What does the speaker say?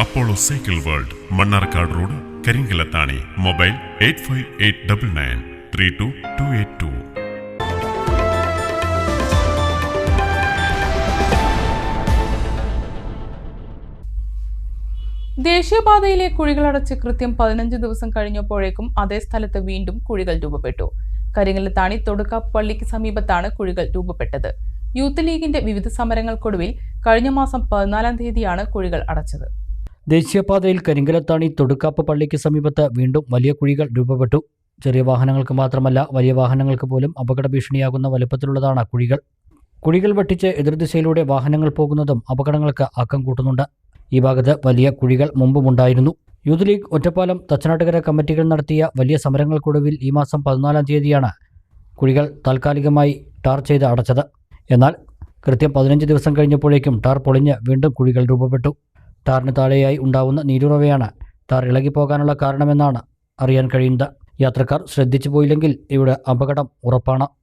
Apollo cycle world Mannarkkad road Karinkallathani mobile eight five eight double nine three two two eight two. ദേശീയപാതയിലെ കുഴികളടച്ച് കൃത്യം പതിനഞ്ച് ദിവസം കഴിഞ്ഞപ്പോഴേക്കും അതേ സ്ഥലത്ത് വീണ്ടും കുഴികൾ രൂപപ്പെട്ടു. കരിങ്ങലത്താണി തൊടുക്കാപ്പ് പള്ളിക്ക് സമീപത്താണ് കുഴികൾ രൂപപ്പെട്ടത്. യൂത്ത് ലീഗിന്റെ വിവിധ സമരങ്ങൾക്കൊടുവിൽ കഴിഞ്ഞ മാസം പതിനാലാം തീയതിയാണ് കുഴികൾ അടച്ചത്. ദേശീയപാതയിൽ കരിങ്കലത്താണി തൊടുക്കാപ്പ് പള്ളിക്ക് സമീപത്ത് വീണ്ടും വലിയ കുഴികൾ രൂപപ്പെട്ടു. ചെറിയ വാഹനങ്ങൾക്ക് മാത്രമല്ല വലിയ വാഹനങ്ങൾക്ക് പോലും അപകട ഭീഷണിയാകുന്ന വലുപ്പത്തിലുള്ളതാണ് കുഴികൾ. കുഴികൾ വെട്ടിച്ച് എതിർദിശയിലൂടെ വാഹനങ്ങൾ പോകുന്നതും അപകടങ്ങൾക്ക് ആക്കം കൂട്ടുന്നുണ്ട്. ഈ ഭാഗത്ത് വലിയ കുഴികൾ മുമ്പുമുണ്ടായിരുന്നു യൂത്ത് ലീഗ് ഒറ്റപ്പാലം തച്ചനാട്ടുകര കമ്മിറ്റികൾ നടത്തിയ വലിയ സമരങ്ങൾക്കൊടുവിൽ ഈ മാസം പതിനാലാം തീയതിയാണ് കുഴികൾ താൽക്കാലികമായി ടാർ ചെയ്ത് അടച്ചത്. എന്നാൽ കൃത്യം പതിനഞ്ച് ദിവസം കഴിഞ്ഞപ്പോഴേക്കും ടാർ പൊളിഞ്ഞ് വീണ്ടും കുഴികൾ രൂപപ്പെട്ടു. ടാറിന് താഴെയായി ഉണ്ടാവുന്ന നീരുറവയാണ്. ടാർ ഇളകിപ്പോകാനുള്ള കാരണമെന്നാണ് അറിയാൻ കഴിയുന്നത്. യാത്രക്കാർ ശ്രദ്ധിച്ചു പോയില്ലെങ്കിൽ ഇവിടെ അപകടം ഉറപ്പാണ്.